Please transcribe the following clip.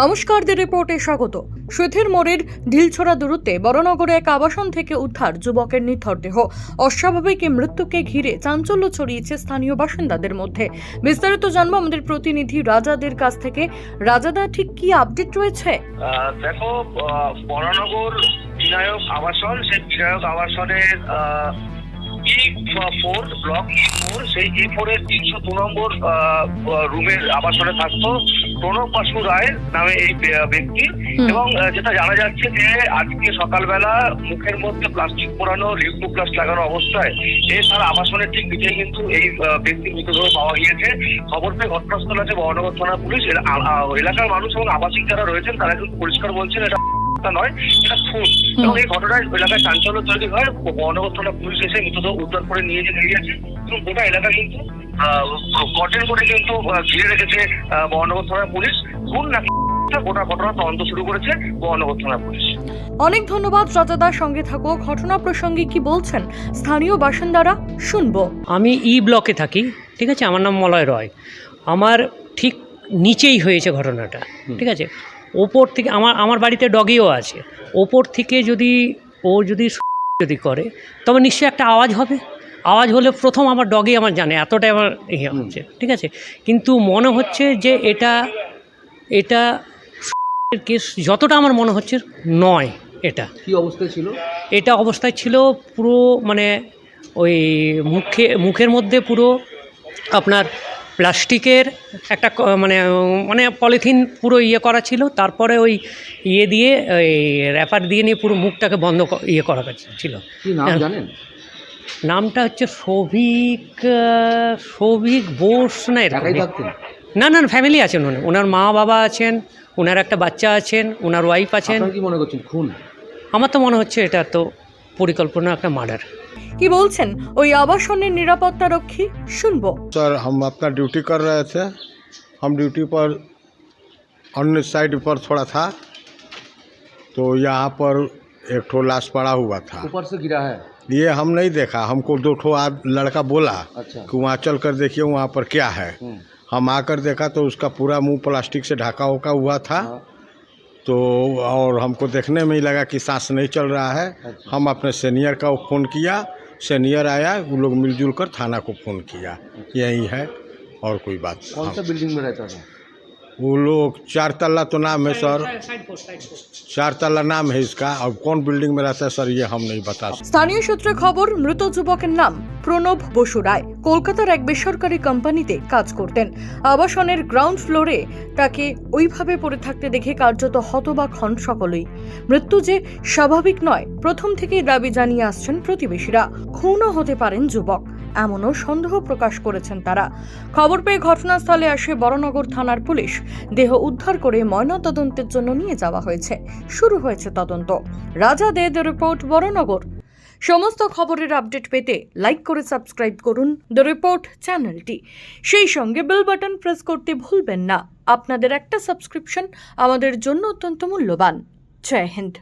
নমস্কার দি রিপোর্টে স্বাগত। সুথির মোড়ের ঢিলছড়া দূরত্বে বড়নগরে এক আবাসন থেকে উদ্ধার যুবকের নিথর দেহ। অস্বাভাবিক মৃত্যুকে ঘিরে চাঞ্চল্য ছড়িয়েছে স্থানীয় বাসিন্দাদের মধ্যে। বিস্তারিত জানব আমাদের প্রতিনিধি রাজাদের কাছ থেকে। রাজাদা ঠিক কি আপডেট রয়েছে? দেখো আহ, বরানগর বিনায়ক আবাসন সেই বিনায়ক আবাসনের ফোর ব্লক ই ফোর সেই ই ফোরের তিনশো দু নম্বর রুমের আবাসনে থাকতো। প্রণব বাসু রায় নামে এই ব্যক্তি। এবং যেটা জানা যাচ্ছে যে আজকে সকালবেলা মুখের মধ্যে প্লাস্টিক পোড়ানো লিউকোপ্লাস লাগানো অবস্থায় এ তার আবাসনের ঠিক নিচেই কিন্তু এই আহ, ব্যক্তির মৃতদেহ পাওয়া গিয়েছে। খবর পেয়ে ঘটনাস্থল আছে বহনগর থানা পুলিশ। এলাকার মানুষ এবং আবাসিক যারা রয়েছেন তারা কিন্তু পরিষ্কার বলছেন এটা নয় এটা খুন। এবং এই ঘটনায় এলাকায় চাঞ্চল্য তৈরি হয়। বহনগর থানা পুলিশ এসে মৃতদেহ উদ্ধার করে নিয়ে যে গিয়েছে। এবং গোটা এলাকা কিন্তু কটেন করে কিন্তু ঘিরে রেখেছে আহ, বহনগর থানা পুলিশ। খুন নাকি গোটা ঘটনা তদন্ত শুরু করেছে বহনগর থানা পুলিশ। অনেক ধন্যবাদ রাজাদার সঙ্গে থাকো। ঘটনা প্রসঙ্গে কি বলছেন স্থানীয় বাসিন্দারা? শুনব। আমি ই ব্লকে থাকি ঠিক আছে? আমার নাম মলয় রয়। আমার ঠিক নিচেই হয়েছে ঘটনাটা ঠিক আছে? ওপর থেকে আমার আমার বাড়িতে ডগিও আছে। ওপর থেকে যদি ও যদি যদি করে তবে নিশ্চয়ই একটা আওয়াজ হবে। আওয়াজ হলে প্রথম আমার ডগি আমার জানে এতটাই আমার ইয়ে হচ্ছে ঠিক আছে? কিন্তু মনে হচ্ছে যে এটা এটা কেস যতটা আমার মনে হচ্ছে নয় এটা। কি অবস্থায় ছিল? এটা অবস্থায় ছিল পুরো মানে ওই মুখে মুখের মধ্যে পুরো আপনার প্লাস্টিকের একটা মানে মানে পলিথিন পুরো ইয়ে করা ছিল তারপরে ওই ইয়ে দিয়ে ওই র্যাপার দিয়ে নিয়ে পুরো মুখটাকে বন্ধ ইয়ে করা ছিল। জানেন? নামটা হচ্ছে সৌভিক আহ, সৌভিক বোস না এরকম একাই থাকতেন না না ফ্যামিলি আছেন উনি ওনার মা বাবা আছেন ওনার একটা বাচ্চা আছেন ওনার ওয়াইফ আছেন আপনারা কি মনে করছেন খুন আমার তো মনে হচ্ছে এটা তো পরিকল্পনা একটা মার্ডার কি বলছেন ওই আবাসনের নিরাপত্তা রক্ষী শুনবো सर हम अपना ड्यूटी कर रहे थे हम ड्यूटी पर अन्य साइड पर थोड़ा था तो यहाँ पर एक ठो लाश पड़ा हुआ था ऊपर से गिरा है ये हम नहीं देखा। हमको दो ठो आद लड़का बोला अच्छा। कि वहाँ चल कर देखिए वहाँ पर क्या है। हम्म, हम आकर देखा तो उसका पूरा मुँह प्लास्टिक से ढका होका हुआ था। हाँ, तो और हमको देखने में ही लगा कि सांस नहीं चल रहा है। अच्छा। हम अपने सीनियर का फ़ोन किया। सीनियर आया वो लोग मिलजुल कर थाना को फ़ोन किया। यही है और कोई बात कौन। सा बिल्डिंग में रहता था? वो लोग चार तल्ला तो नाम है सर चार तल्ला नाम है इसका और कौन बिल्डिंग में रहता है सर ये हम नहीं बता सकते স্থানীয় সূত্রে খবর মৃত যুবকের নাম প্রণব বসু রায় কলকাতার এক বেসরকারি কোম্পানিতে কাজ করতেন আবাসনের গ্রাউন্ড ফ্লোরে তাকে ওইভাবে পড়ে থাকতে দেখে কার্যত হতবাক হন সকলেই মৃত্যু যে স্বাভাবিক নয় প্রথম থেকেই দাবি জানিয়ে আসছেন প্রতিবেশীরা খুনও হতে পারেন যুবক এমনও সন্দেহ প্রকাশ করেছেন তারা। খবর পেয়ে ঘটনাস্থলে আসে বড়নগর থানার পুলিশ। দেহ উদ্ধার করে ময়নাতদন্তের জন্য নিয়ে যাওয়া হয়েছে। শুরু হয়েছে তদন্ত। রাজা দ্য রিপোর্ট, বড়নগর। সমস্ত খবরের আপডেট পেতে লাইক করে সাবস্ক্রাইব করুন দ্য রিপোর্ট চ্যানেলটি। সেই সঙ্গে বেল বাটন প্রেস করতে ভুলবেন না। আপনাদের একটা সাবস্ক্রিপশন আমাদের জন্য অত্যন্ত মূল্যবান। জয় হিন্দ।